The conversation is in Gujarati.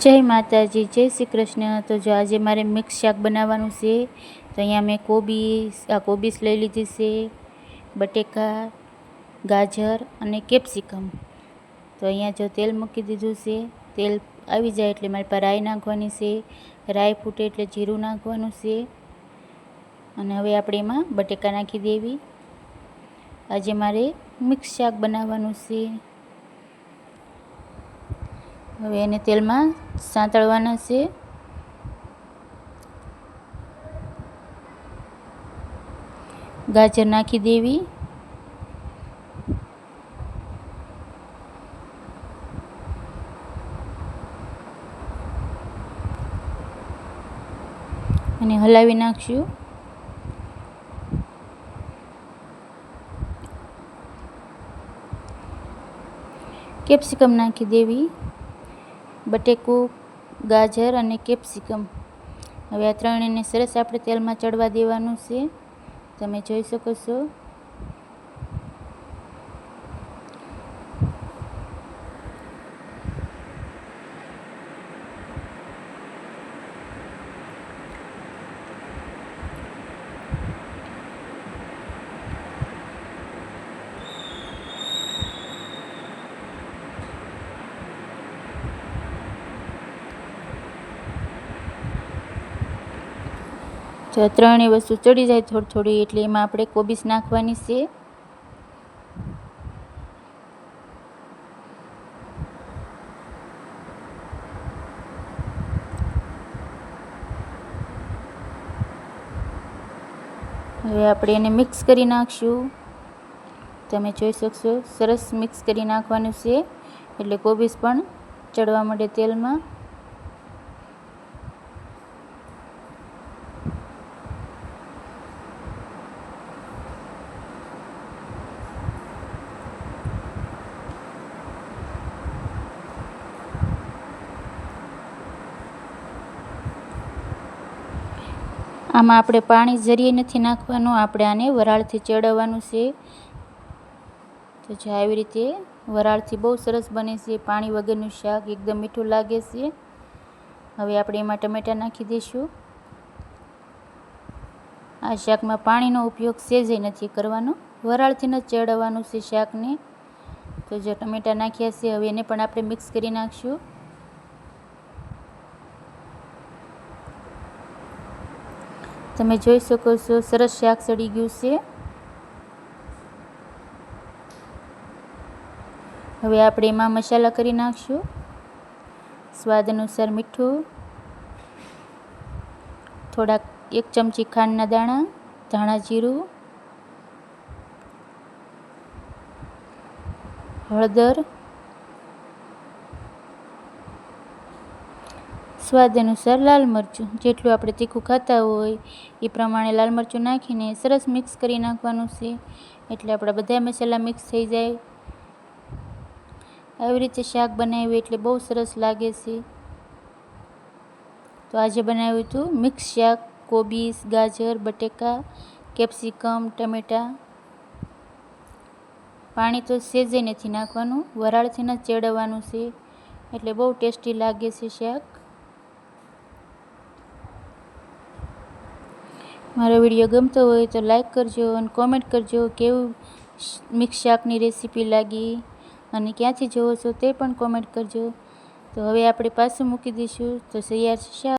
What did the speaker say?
જય માતાજી, જય શ્રી કૃષ્ણ. તો જો આજે મારે મિક્સ શાક બનાવવાનું છે, તો અહીંયા મેં કોબીસ આ કોબીસ લઈ લીધી છે, બટેકા, ગાજર અને કેપ્સિકમ. તો અહીંયા જો તેલ મૂકી દીધું છે, તેલ આવી જાય એટલે મારી પાસે રાઈ નાખવાની છે. રાઈ ફૂટે એટલે જીરું નાખવાનું છે. અને હવે આપણે એમાં બટેકા નાખી દેવી. આજે મારે મિક્સ શાક બનાવવાનું છે. હવે એને તેલમાં સાંતળવાના છે. ગાજર નાખી દેવી. અને હલાવી નાખશું. કેપ્સિકમ નાખી દેવી. બટેકું, ગાજર અને કેપ્સિકમ. હવે આ ત્રણેયને સરસ આપણે તેલમાં ચડવા દેવાનું છે. તમે જોઈ શકો છો. તો ત્રણેય વસ્તુ ચડી જાય થોડી થોડી એટલે એમાં આપણે કોબીસ નાખવાની છે. હવે આપણે એને મિક્સ કરી નાખશું. તમે જોઈ શકશો, સરસ મિક્સ કરી નાખવાનું છે. એટલે કોબીસ પણ ચડવા માટે તેલમાં. આમાં આપણે પાણી જરીએ નથી નાખવાનું, આપણે આને વરાળથી ચડવવાનું છે. તો જે આવી રીતે વરાળથી બહુ સરસ બને છે, પાણી વગરનું શાક એકદમ મીઠું લાગે છે. હવે આપણે એમાં ટમેટાં નાખી દઈશું. આ શાકમાં પાણીનો ઉપયોગ સેજે નથી કરવાનો, વરાળથી જ ચડવવાનું છે શાકને. તો જો ટમેટાં નાખ્યા છે, હવે એને પણ આપણે મિક્સ કરી નાખશું. તમે જોઈ શકો છો, સરસ શાક સડી ગયું છે. હવે આપણે એમાં મસાલા કરી નાખશું. સ્વાદ અનુસાર મીઠું, થોડાક એક ચમચી ખાંડના દાણા, ધાણા જીરું, હળદર સ્વાદ અનુસાર લાલ મરચું. જેટલું આપણે તીખું ખાતા હોય, એ પ્રમાણે લાલ મરચું નાખીને સરસ મિક્સ કરી નાખવાનું છે. એટલે આપણા બધા મસાલા મિક્સ થઈ જાય. આવી રીતે શાક બનાવ્યું એટલે બહુ સરસ લાગે છે. તો આજે બનાવ્યું હતું મિક્સ શાક કોબીસ ગાજર, બટેકા, કેપ્સિકમ, ટમેટાં. પાણી તો સેજે નથી નાખવાનું, વરાળથી ન ચેડવવાનું છે. એટલે બહુ ટેસ્ટી લાગે છે શાક. મારો વીડિયો ગમતો હોય તો લાઈક કરજો અને કોમેન્ટ કરજો કેવું મિક્સ શાકની રેસીપી લાગી અને ક્યાંથી જોવો છો તે પણ કોમેન્ટ કરજો. તો હવે આપણે પાછું મૂકી દઈશું. તો તૈયાર શાક.